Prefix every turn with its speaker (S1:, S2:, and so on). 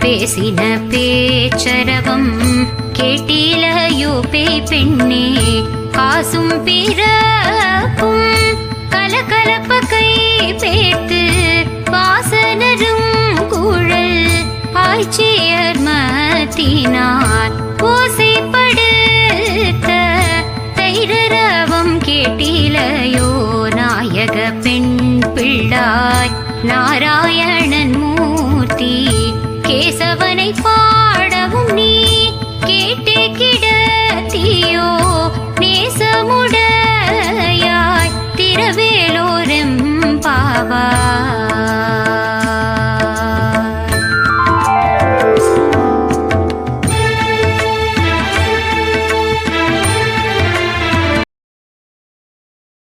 S1: பேசின பேச்சரவம் கேட்டிலையோ பே பெண்ணே காசும் பிறக்கும் கலகலப்ப கை பேத்து வாசனரும் குழல் ஆய்ச்சியர் மத்தினார் ஓசைப்படுத்த தைரரவம் கேட்டிலையோ நாயக பெண் பிள்ளாய் நாராயணன் மூர்த்தி கேசவனை பாடவும் நீ